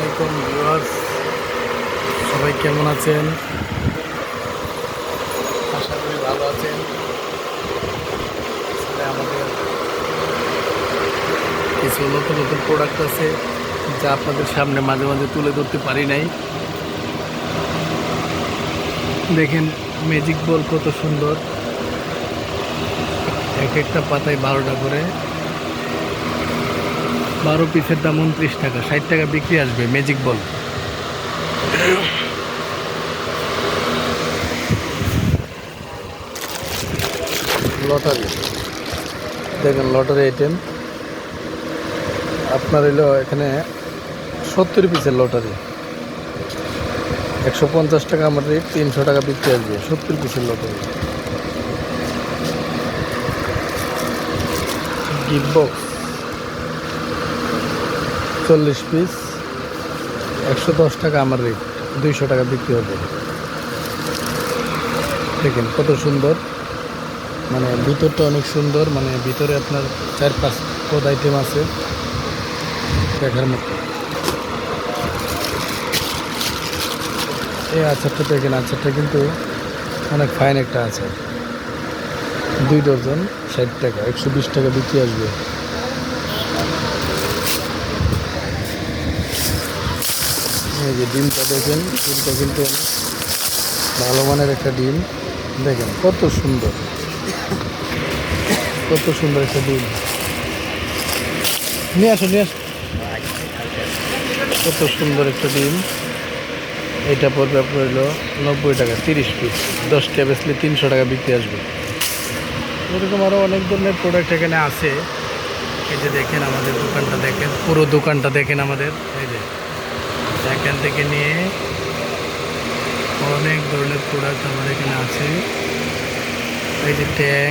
আলাইকুম ভিউয়ার্স। সবাই কেমন আছেন? আশা করি ভালো আছেন। আসলে আমাদের কিছু নতুন নতুন প্রোডাক্ট আছে যা আপনাদের সামনে মাঝে মাঝে তুলে ধরতে পারি নাই। দেখেন ম্যাজিক বল কত সুন্দর। এক একটা পাতায় বারোটা করে। বারো পিসের দাম উনত্রিশ টাকা, ষাট টাকা বিক্রি আসবে ম্যাজিক বল লটারি দেখেন লটারি আইটেম আপনার হইল এখানে সত্তর পিসের লটারি একশো পঞ্চাশ টাকা আমার রেট তিনশো টাকা বিক্রি আসবে, সত্তর পিসের লটারি গিফট বক্স চল্লিশ পিস একশো দশ টাকা আমার রেট দুইশো টাকা বিক্রি হবে। দেখেন কত সুন্দর মানে ভিতরটা অনেক সুন্দর মানে ভিতরে আপনার চার পাঁচ পদ আইটেম আছে, দেখার মতো। এই আচারটা দেখেন, আচারটা কিন্তু অনেক ফাইন একটা আচার। দুই ডজন ষাট টাকা, একশো বিশ টাকা বিক্রি আসবে। এই যে ডিমটা দেখেন, ডিমটা কিন্তু ভালো মানের একটা ডিম। দেখেন কত সুন্দর কত সুন্দর একটা ডিম। নিয়ে আসো নিয়ে আসো। কত সুন্দর একটা ডিম। এটা পড়বে আপনার হলো নব্বই টাকা, তিরিশ পিস। দশটা বেসলে তিনশো টাকা বিক্রি আসবে। এরকম আরও অনেক ধরনের প্রোডাক্ট এখানে আছে। এই যে দেখেন আমাদের দোকানটা দেখেন, পুরো দোকানটা দেখেন আমাদের। এই যে এখান থেকে নিয়ে অনেক ধরনের প্রোডাক্ট আমাদের এখানে আছে। এই যে ট্যাং,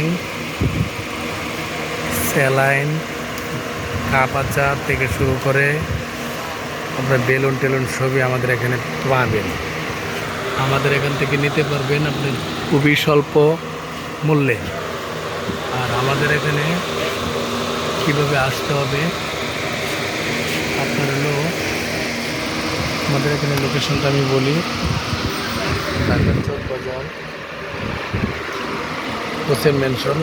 স্যালাইন, কাপ আচার থেকে শুরু করে আপনার বেলুন টেলুন সবই আমাদের এখানে পাবেন। আমাদের এখান থেকে নিতে পারবেন আপনি খুবই স্বল্প মূল্যে। আর আমাদের এখানে কীভাবে আসতে হবে, আপনার হলো আমাদের এখানে লোকেশনটা আমি বলি। চক বাজার হোসেন মেনশন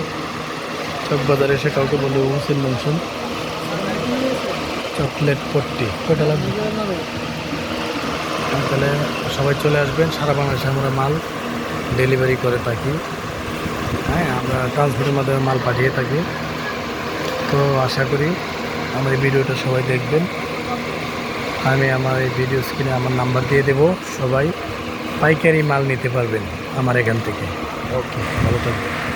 চক বাজারে এসে কাউকে বলে হোসেন মেনশন চকলেট পট্টি। কয়টা লাগবে? তাহলে সবাই চলে আসবেন, সারা বাংলাদেশে আমরা মাল ডেলিভারি করে থাকি। হ্যাঁ আমরা ট্রান্সপোর্টের মাধ্যমে মাল পাঠিয়ে থাকি। তো আশা করি আমার এই ভিডিওটা সবাই দেখবেন। আমি আমার এই ভিডিও স্ক্রিনে আমার নাম্বার দিয়ে দেব। সবাই পাইকারি মাল নিতে পারবেন আমার এখান থেকে। ওকে ভালো থাকবেন।